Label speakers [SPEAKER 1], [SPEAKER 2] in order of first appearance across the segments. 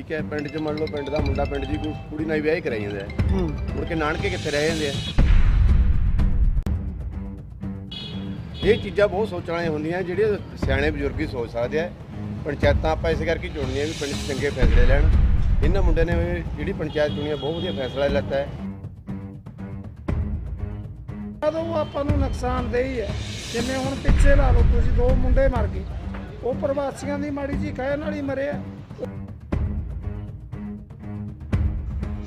[SPEAKER 1] ਠੀਕ ਹੈ ਪਿੰਡ 'ਚ ਮੰਨ ਲਓ ਪਿੰਡ ਦਾ ਮੁੰਡਾ ਪਿੰਡ ਦੀ ਕੋਈ ਕੁੜੀ ਨਾਲ ਵਿਆਹ ਹੀ ਕਰਾਈ ਜਾਂਦਾ ਹੈ
[SPEAKER 2] ਹੂੰ।
[SPEAKER 1] ਮੁੜ ਕੇ ਨਾਨਕੇ ਕਿੱਥੇ ਰਹਿ ਜਾਂਦੇ ਆ? ਇਹ ਚੀਜ਼ਾਂ ਬਹੁਤ ਸੋਚਣ ਵਾਲੀਆਂ ਹੁੰਦੀਆਂ ਜਿਹੜੀਆਂ ਸਿਆਣੇ ਬਜ਼ੁਰਗ ਹੀ ਸੋਚ ਸਕਦੇ ਆ। ਪੰਚਾਇਤਾਂ ਆਪਾਂ ਇਸੇ ਕਰਕੇ ਚੁਣਨੀਆਂ ਵੀ ਪਿੰਡ 'ਚ ਚੰਗੇ ਫੈਸਲੇ ਲੈਣ। ਇਹਨਾਂ ਮੁੰਡੇ ਨੇ ਜਿਹੜੀ ਪੰਚਾਇਤ ਚੁਣੀ ਬਹੁਤ ਵਧੀਆ ਫੈਸਲਾ ਲੈਤਾ ਹੈ।
[SPEAKER 2] ਜਦੋਂ ਉਹ ਆਪਾਂ ਨੂੰ ਨੁਕਸਾਨਦੇਹੀ ਹੈ ਜਿਵੇਂ ਹੁਣ ਪਿੱਛੇ ਲਾ ਲਓ ਤੁਸੀਂ ਦੋ ਮੁੰਡੇ ਮਰ ਗਏ। ਉਹ ਪ੍ਰਵਾਸੀਆਂ ਦੀ ਮਾੜੀ ਜੀ ਕਹਿ ਨਾਲ ਹੀ ਮਰੇ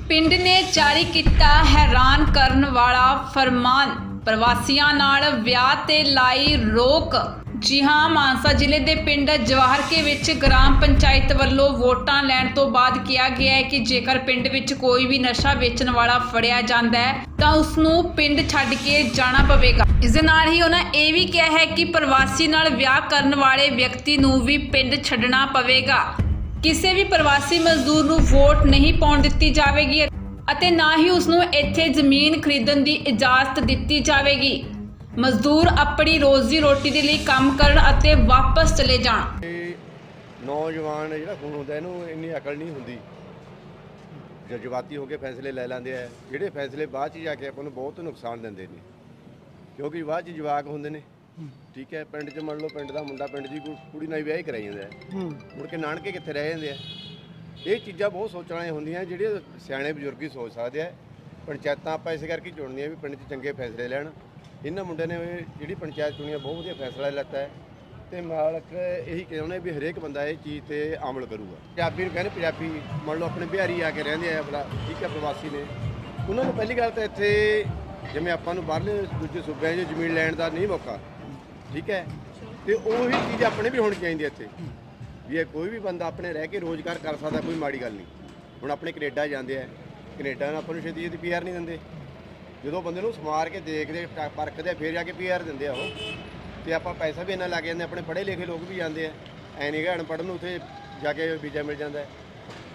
[SPEAKER 3] ਪਿੰਡ ਨੇ ਜਾਰੀ ਕੀਤਾ ਹੈਰਾਨ ਕਰਨ ਵਾਲਾ ਫਰਮਾਨ। ਪ੍ਰਵਾਸੀਆਂ ਨਾਲ ਵਿਆਹ ਤੇ ਲਾਈ ਰੋਕ। ਜੀ ਹਾਂ, ਮਾਨਸਾ ਜ਼ਿਲ੍ਹੇ ਦੇ ਪਿੰਡ ਜਵਾਹਰਕੇ ਵਿੱਚ ਗ੍ਰਾਮ ਪੰਚਾਇਤ ਵੱਲੋਂ ਵੋਟਾਂ ਲੈਣ ਤੋਂ ਬਾਅਦ ਕਿਹਾ ਗਿਆ ਹੈ ਕਿ ਜੇਕਰ ਪਿੰਡ ਵਿੱਚ ਕੋਈ ਵੀ ਨਸ਼ਾ ਵੇਚਣ ਵਾਲਾ ਫੜਿਆ ਜਾਂਦਾ ਹੈ, ਤਾਂ ਉਸ ਨੂੰ ਪਿੰਡ ਛੱਡ ਕੇ ਜਾਣਾ ਪਵੇਗਾ। ਇਸ ਦੇ ਨਾਲ ਹੀ ਉਹਨਾਂ ਇਹ ਵੀ ਕਿਹਾ ਹੈ ਕਿ ਪ੍ਰਵਾਸੀ ਨਾਲ ਵਿਆਹ ਕਰਨ ਵਾਲੇ ਵਿਅਕਤੀ ਨੂੰ ਵੀ ਪਿੰਡ ਛੱਡਣਾ ਪਵੇਗਾ। ਕਿਸੇ ਵੀ ਪ੍ਰਵਾਸੀ ਮਜ਼ਦੂਰ ਨੂੰ ਵੋਟ ਨਹੀਂ ਪਾਉਣ ਦਿੱਤੀ ਜਾਵੇਗੀ ਅਤੇ ਨਾ ਹੀ ਉਸ ਨੂੰ ਇੱਥੇ ਜ਼ਮੀਨ ਖਰੀਦਣ ਦੀ ਇਜਾਜ਼ਤ ਦਿੱਤੀ ਜਾਵੇਗੀ। ਮਜ਼ਦੂਰ ਆਪਣੀ ਰੋਜ਼ੀ ਰੋਟੀ ਦੇ ਲਈ ਕੰਮ ਕਰਨ ਅਤੇ ਵਾਪਸ ਚਲੇ ਜਾਣ।
[SPEAKER 1] ਨੌਜਵਾਨ ਜਿਹੜਾ ਖੂਨ ਹੁੰਦਾ, ਇਹਨੂੰ ਇੰਨੀ ਅਕਲ ਨਹੀਂ ਹੁੰਦੀ। ਜਜ਼ਬਾਤੀ ਹੋ ਕੇ ਫੈਸਲੇ ਲੈ ਲੈਂਦੇ ਆ, ਜਿਹੜੇ ਫੈਸਲੇ ਬਾਅਦ ਚ ਜਾ ਕੇ ਆਪਾਂ ਨੂੰ ਬਹੁਤ ਨੁਕਸਾਨ ਦਿੰਦੇ ਨੇ। ਕਿਉਂਕਿ ਬਾਅਦ ਚ ਜਵਾਕ ਹੁੰਦੇ ਨੇ। ਠੀਕ ਹੈ ਪਿੰਡ 'ਚ ਮੰਨ ਲਓ ਪਿੰਡ ਦਾ ਮੁੰਡਾ ਪਿੰਡ ਦੀ ਕੁੜੀ ਨਾਲ ਹੀ ਵਿਆਹ ਹੀ ਕਰਾਈ ਜਾਂਦਾ ਹੈ
[SPEAKER 2] ਹੂੰ।
[SPEAKER 1] ਮੁੜ ਕੇ ਨਾਨਕੇ ਕਿੱਥੇ ਰਹਿ ਜਾਂਦੇ ਆ? ਇਹ ਚੀਜ਼ਾਂ ਬਹੁਤ ਸੋਚਣ ਵਾਲੀਆਂ ਹੁੰਦੀਆਂ ਜਿਹੜੀਆਂ ਸਿਆਣੇ ਬਜ਼ੁਰਗ ਹੀ ਸੋਚ ਸਕਦੇ ਆ। ਪੰਚਾਇਤਾਂ ਆਪਾਂ ਇਸੇ ਕਰਕੇ ਚੁਣਨੀਆਂ ਵੀ ਪਿੰਡ 'ਚ ਚੰਗੇ ਫੈਸਲੇ ਲੈਣ। ਇਹਨਾਂ ਮੁੰਡਿਆਂ ਨੇ ਜਿਹੜੀ ਪੰਚਾਇਤ ਚੁਣੀ ਆ ਬਹੁਤ ਵਧੀਆ ਫੈਸਲਾ ਲੈਤਾ ਹੈ। ਤੇ ਮਾਲਕ ਇਹੀ ਕਹਿੰਦੇ ਵੀ ਹਰੇਕ ਬੰਦਾ ਇਹ ਚੀਜ਼ ਤੇ ਅਮਲ ਕਰੂਗਾ। ਪੰਜਾਬੀ ਨੂੰ ਕਹਿੰਦੇ ਪੰਜਾਬੀ ਮੰਨ ਲਓ ਆਪਣੇ ਬਿਹਾਰੀ ਆ ਕੇ ਰਹਿੰਦੇ ਆ ਆਪਣਾ ਠੀਕ ਹੈ ਪ੍ਰਵਾਸੀ ਨੇ। ਉਹਨਾਂ ਨੂੰ ਪਹਿਲੀ ਗੱਲ ਤਾਂ ਇੱਥੇ ਜਿਵੇਂ ਆਪਾਂ ਨੂੰ ਬਾਹਰਲੇ ਦੂਜੇ ਸੂਬਿਆਂ 'ਚ ਜ਼ਮੀਨ ਲੈਣ ਦਾ ਨਹੀਂ ਮੌਕਾ ਠੀਕ ਹੈ? ਤੇ ਉਹੀ ਚੀਜ਼ ਆਪਣੇ ਵੀ ਹੋਣੀ ਚਾਹੀਦੀ ਹੈ ਇੱਥੇ। ਵੀ ਇਹ ਕੋਈ ਵੀ ਬੰਦਾ ਆਪਣੇ ਰਹਿ ਕੇ ਰੋਜ਼ਗਾਰ ਕਰ ਸਕਦਾ ਕੋਈ ਮਾੜੀ ਗੱਲ ਨਹੀਂ। ਹੁਣ ਆਪਣੇ ਕੈਨੇਡਾ ਜਾਂਦੇ ਆ। ਕੈਨੇਡਾ ਨੂੰ ਆਪਾਂ ਨੂੰ ਛੇਤੀ ਛੇਤੀ ਪੀਆਰ ਨਹੀਂ ਦਿੰਦੇ। ਜਦੋਂ ਬੰਦੇ ਨੂੰ ਸਮਾਰ ਕੇ ਦੇਖਦੇ ਪਰਖਦੇ ਆ, ਫਿਰ ਜਾ ਕੇ ਪੀਆਰ ਦਿੰਦੇ ਆ ਉਹ। ਤੇ ਆਪਾਂ ਪੈਸਾ ਵੀ ਇੰਨਾ ਲੱਗ ਜਾਂਦੇ ਆਪਣੇ ਪੜ੍ਹੇ ਲਿਖੇ ਲੋਕ ਵੀ ਜਾਂਦੇ ਆ। ਐ ਨਹੀਂ ਗਾ ਅਨਪੜ੍ਹ ਨੂੰ ਉੱਥੇ ਜਾ ਕੇ ਵੀਜ਼ਾ ਮਿਲ ਜਾਂਦਾ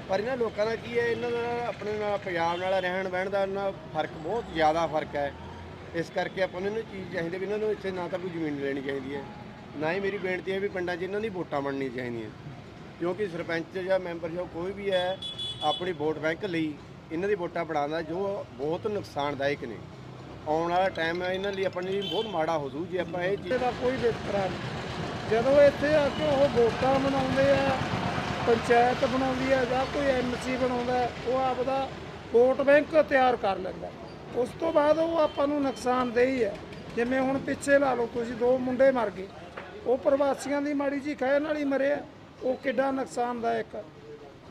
[SPEAKER 1] ਪਰ ਇਹਨਾਂ ਲੋਕਾਂ ਦਾ ਕੀ ਹੈ? ਇਹਨਾਂ ਦਾ ਆਪਣੇ ਨਾਲ ਪੰਜਾਬ ਨਾਲ ਰਹਿਣ ਬਹਿਣ ਦਾ ਇਹਨਾਂ ਫ਼ਰਕ ਬਹੁਤ ਜ਼ਿਆਦਾ ਫ਼ਰਕ ਹੈ। ਇਸ ਕਰਕੇ ਆਪਾਂ ਨੂੰ ਇਹਨਾਂ ਚੀਜ਼ ਚਾਹੀਦੀ ਵੀ ਇਹਨਾਂ ਨੂੰ ਇੱਥੇ ਨਾ ਤਾਂ ਕੋਈ ਜ਼ਮੀਨ ਲੈਣੀ ਚਾਹੀਦੀ ਹੈ, ਨਾ ਹੀ ਮੇਰੀ ਬੇਨਤੀ ਹੈ ਵੀ ਪਿੰਡਾਂ 'ਚ ਇਹਨਾਂ ਦੀ ਵੋਟਾਂ ਬਣਨੀ ਚਾਹੀਦੀਆਂ। ਕਿਉਂਕਿ ਸਰਪੰਚ ਜਾਂ ਮੈਂਬਰ ਜਾਂ ਕੋਈ ਵੀ ਹੈ, ਆਪਣੀ ਵੋਟ ਬੈਂਕ ਲਈ ਇਹਨਾਂ ਦੀ ਵੋਟਾਂ ਬਣਾਉਂਦਾ ਜੋ ਬਹੁਤ ਨੁਕਸਾਨਦਾਇਕ ਨੇ। ਆਉਣ ਵਾਲਾ ਟਾਈਮ ਹੈ, ਇਹਨਾਂ ਲਈ ਆਪਣੇ ਲਈ ਬਹੁਤ ਮਾੜਾ ਹੋ ਜੂ ਜੇ ਆਪਾਂ ਇਹ ਚੀਜ਼
[SPEAKER 2] ਇਹਦਾ ਕੋਈ ਵਿਤਕਰਾ ਨਹੀਂ। ਜਦੋਂ ਇੱਥੇ ਆ ਕੇ ਉਹ ਵੋਟਾਂ ਬਣਾਉਂਦੇ ਆ, ਪੰਚਾਇਤ ਬਣਾਉਂਦੀ ਆ ਜਾਂ ਕੋਈ ਐਮਸੀ ਬਣਾਉਂਦਾ, ਉਹ ਆਪਦਾ ਵੋਟ ਬੈਂਕ ਤਿਆਰ ਕਰ ਲੈਂਦਾ। ਉਸ ਤੋਂ ਬਾਅਦ ਉਹ ਆਪਾਂ ਨੂੰ ਨੁਕਸਾਨਦੇਹੀ ਹੈ। ਜਿਵੇਂ ਹੁਣ ਪਿੱਛੇ ਲਾ ਲਓ, ਤੁਸੀਂ ਦੋ ਮੁੰਡੇ ਮਰ ਗਏ। ਉਹ ਪ੍ਰਵਾਸੀਆਂ ਦੀ ਮਾੜੀ ਜੀ ਕਹਿ ਨਾਲ ਹੀ ਮਰਿਆ। ਉਹ ਕਿੱਡਾ ਨੁਕਸਾਨਦਾਇਕ।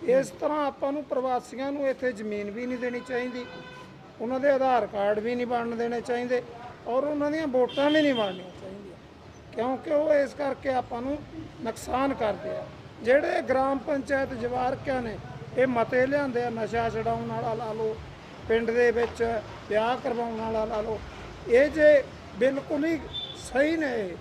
[SPEAKER 2] ਇਸ ਤਰ੍ਹਾਂ ਆਪਾਂ ਨੂੰ ਪ੍ਰਵਾਸੀਆਂ ਨੂੰ ਇੱਥੇ ਜ਼ਮੀਨ ਵੀ ਨਹੀਂ ਦੇਣੀ ਚਾਹੀਦੀ। ਉਹਨਾਂ ਦੇ ਆਧਾਰ ਕਾਰਡ ਵੀ ਨਹੀਂ ਬਣਨ ਦੇਣੇ ਚਾਹੀਦੇ। ਔਰ ਉਹਨਾਂ ਦੀਆਂ ਵੋਟਾਂ ਵੀ ਨਹੀਂ ਬਣਨੀਆਂ ਚਾਹੀਦੀਆਂ। ਕਿਉਂਕਿ ਉਹ ਇਸ ਕਰਕੇ ਆਪਾਂ ਨੂੰ ਨੁਕਸਾਨ ਕਰਦੇ ਆ। ਜਿਹੜੇ ਗ੍ਰਾਮ ਪੰਚਾਇਤ ਜਵਾਰਕਿਆਂ ਨੇ ਇਹ ਮਤੇ ਲਿਆਂਦੇ ਆ, ਨਸ਼ਾ ਛਡਾਉਣ ਵਾਲਾ ਲਾ ਲਓ ਪਿੰਡ ਦੇ ਵਿੱਚ ਵਿਆਹ ਕਰਵਾਉਣ ਵਾਲਾ ਲਾ ਲਓ। ਇਹ ਜੇ ਬਿਲਕੁਲ ਹੀ ਸਹੀ ਨੇ ਇਹ